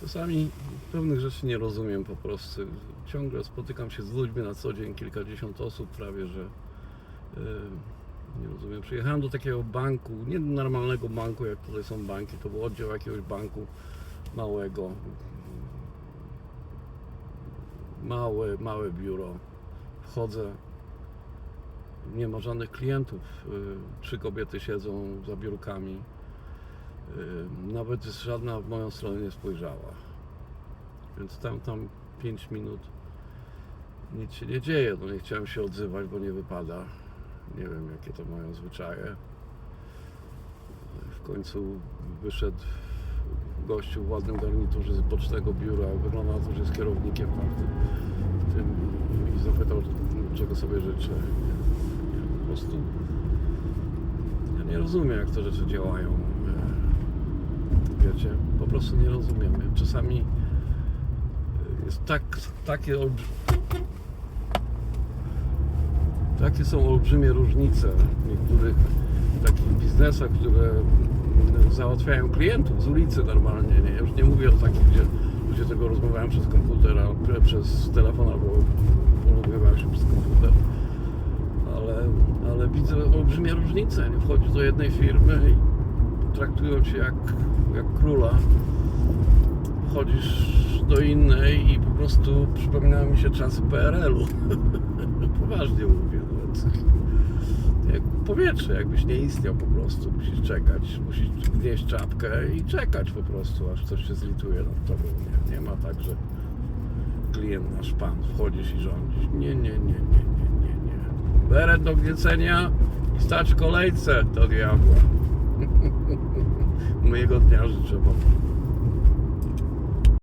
Czasami pewnych rzeczy nie rozumiem po prostu. Ciągle spotykam się z ludźmi na co dzień, kilkadziesiąt osób prawie, że yy, nie rozumiem. Przyjechałem do takiego banku, nie normalnego banku, jak tutaj są banki, to był oddział jakiegoś banku małego. Małe, małe biuro. Wchodzę, nie ma żadnych klientów. Yy, Trzy kobiety siedzą za biurkami. Nawet żadna w moją stronę nie spojrzała. Więc tam, tam 5 minut nic się nie dzieje. No nie chciałem się odzywać, bo nie wypada. Nie wiem, jakie to mają zwyczaje. W końcu wyszedł gościu w ładnym garniturze z bocznego biura. Wygląda na to, że jest kierownikiem partii w tym i zapytał, czego sobie życzę. Po prostu ja nie rozumiem, jak te rzeczy działają. E, Wiecie, po prostu nie rozumiem. Czasami jest tak, takie. Takie są olbrzymie różnice w niektórych takich biznesach, które załatwiają klientów z ulicy normalnie. Nie? Ja już nie mówię o takich, gdzie ludzie tego rozmawiają przez komputer, albo przez telefon, albo porozmawiają się przez komputer. Ale, ale widzę olbrzymie różnice. Nie wchodzisz do jednej firmy traktują cię jak, jak króla. Wchodzisz do innej i po prostu przypominają mi się czasy PRL-u. Poważnie mówię. Nawet. Jak powietrze, jakbyś nie istniał po prostu. Musisz czekać, musisz wnieść czapkę i czekać po prostu, aż ktoś się zlituje nad tobą. Nie, nie ma tak, że klient nasz pan, wchodzisz i rządzisz. Nie, nie, nie, nie, nie, nie, nie. Beret do gniecenia i stać w kolejce do diabła. Mojego dnia życzę wam.